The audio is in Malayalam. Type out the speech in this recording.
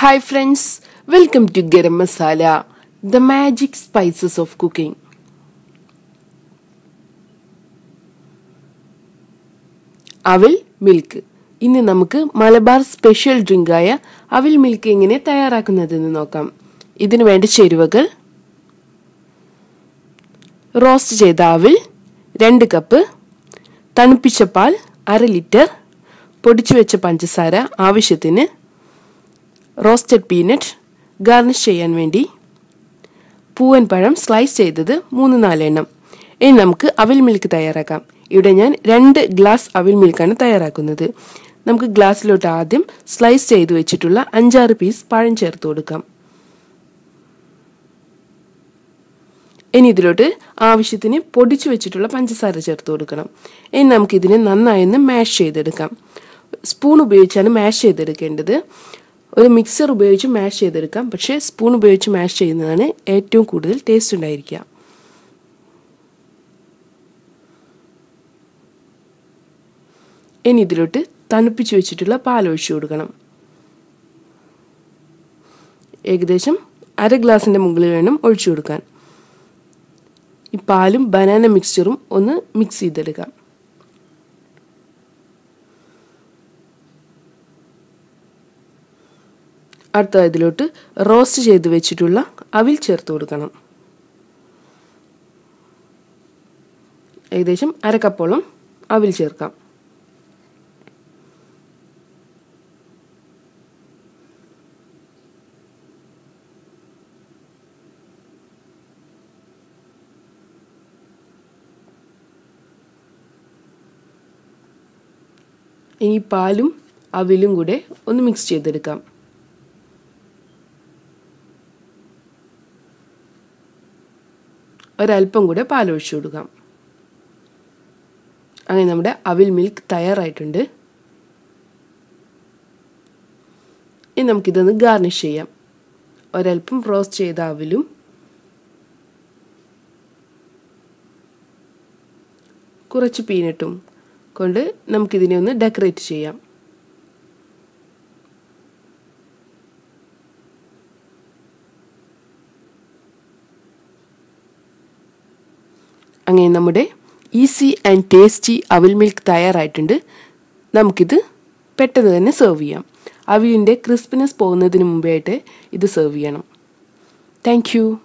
Hi friends welcome to garam masala the magic spices of cooking avil milk ഇന്ന് നമുക്ക് മലബാർ സ്പെഷ്യൽ ഡ്രിങ്കായ അവിൽ മിൽക്ക് എങ്ങനെ തയ്യാറാക്കുന്നതെന്ന് നോക്കാം. ഇതിനു വേണ്ട ചേരുവകൾ. റോസ്റ്റ് ചെയ്ത അവിൽ രണ്ട് കപ്പ് തണുപ്പിച്ച പാൽ അര ലിറ്റർ പൊടിച്ചു വെച്ച പഞ്ചസാര ആവശ്യത്തിന് റോസ്റ്റഡ് പീനട്ട് ഗാർണിഷ് ചെയ്യാൻ വേണ്ടി പൂവൻ പഴം സ്ലൈസ് ചെയ്തത് മൂന്ന് നാലെണ്ണം. ഇനി നമുക്ക് അവിൽ മിൽക്ക് തയ്യാറാക്കാം. ഇവിടെ ഞാൻ രണ്ട് ഗ്ലാസ് അവിൽ മിൽക്കാണ് തയ്യാറാക്കുന്നത്. നമുക്ക് ഗ്ലാസ്സിലോട്ട് ആദ്യം സ്ലൈസ് ചെയ്ത് വെച്ചിട്ടുള്ള അഞ്ചാറ് പീസ് പഴം ചേർത്ത് കൊടുക്കാം. ഇനി ഇതിലോട്ട് ആവശ്യത്തിന് പൊടിച്ചു വെച്ചിട്ടുള്ള പഞ്ചസാര ചേർത്ത് കൊടുക്കണം. ഇനി നമുക്കിതിനെ നന്നായി ഒന്ന് മാഷ് ചെയ്തെടുക്കാം. സ്പൂൺ ഉപയോഗിച്ചാണ് മാഷ് ചെയ്തെടുക്കേണ്ടത്. ഒരു മിക്സർ ഉപയോഗിച്ച് മാഷ് ചെയ്തെടുക്കാം. പക്ഷേ സ്പൂൺ ഉപയോഗിച്ച് മാഷ് ചെയ്യുന്നതാണ് ഏറ്റവും കൂടുതൽ ടേസ്റ്റ് ഉണ്ടായിരിക്കുക. ഇനി ഇതിലോട്ട് തണുപ്പിച്ച് വെച്ചിട്ടുള്ള പാൽ ഒഴിച്ചു കൊടുക്കണം. ഏകദേശം അര ഗ്ലാസിന്റെ മുകളിൽ വേണം ഒഴിച്ചു കൊടുക്കാൻ. ഈ പാലും ബനാന മിക്സ്ചറും ഒന്ന് മിക്സ് ചെയ്തെടുക്കാം. അടുത്ത ഇതിലോട്ട് റോസ്റ്റ് ചെയ്ത് വെച്ചിട്ടുള്ള അവിൽ ചേർത്ത് കൊടുക്കണം. ഏകദേശം അര കപ്പോളം അവിൽ ചേർക്കാം. ഇനി പാലും അവിലും കൂടെ ഒന്ന് മിക്സ് ചെയ്തെടുക്കാം. ഒരല്പം കൂടെ പാലൊഴിച്ചു കൊടുക്കാം. അങ്ങനെ നമ്മുടെ അവിൽ മിൽക്ക് തയ്യാറായിട്ടുണ്ട്. ഇനി നമുക്കിതൊന്ന് ഗാർണിഷ് ചെയ്യാം. ഒരല്പം റോസ്റ്റ് ചെയ്ത അവിലും കുറച്ച് പീനട്ടും കൊണ്ട് നമുക്കിതിനെ ഒന്ന് ഡെക്കറേറ്റ് ചെയ്യാം. അങ്ങനെ നമ്മുടെ easy and tasty avil milk തയ്യാറായിട്ടുണ്ട്. നമുക്കിത് പെട്ടെന്ന് തന്നെ സെർവ് ചെയ്യാം. അവിലിന്റെ ക്രിസ്പിനെസ് പോകുന്നതിന് മുമ്പേ ആയിട്ട് ഇത് സെർവ് ചെയ്യണം. താങ്ക്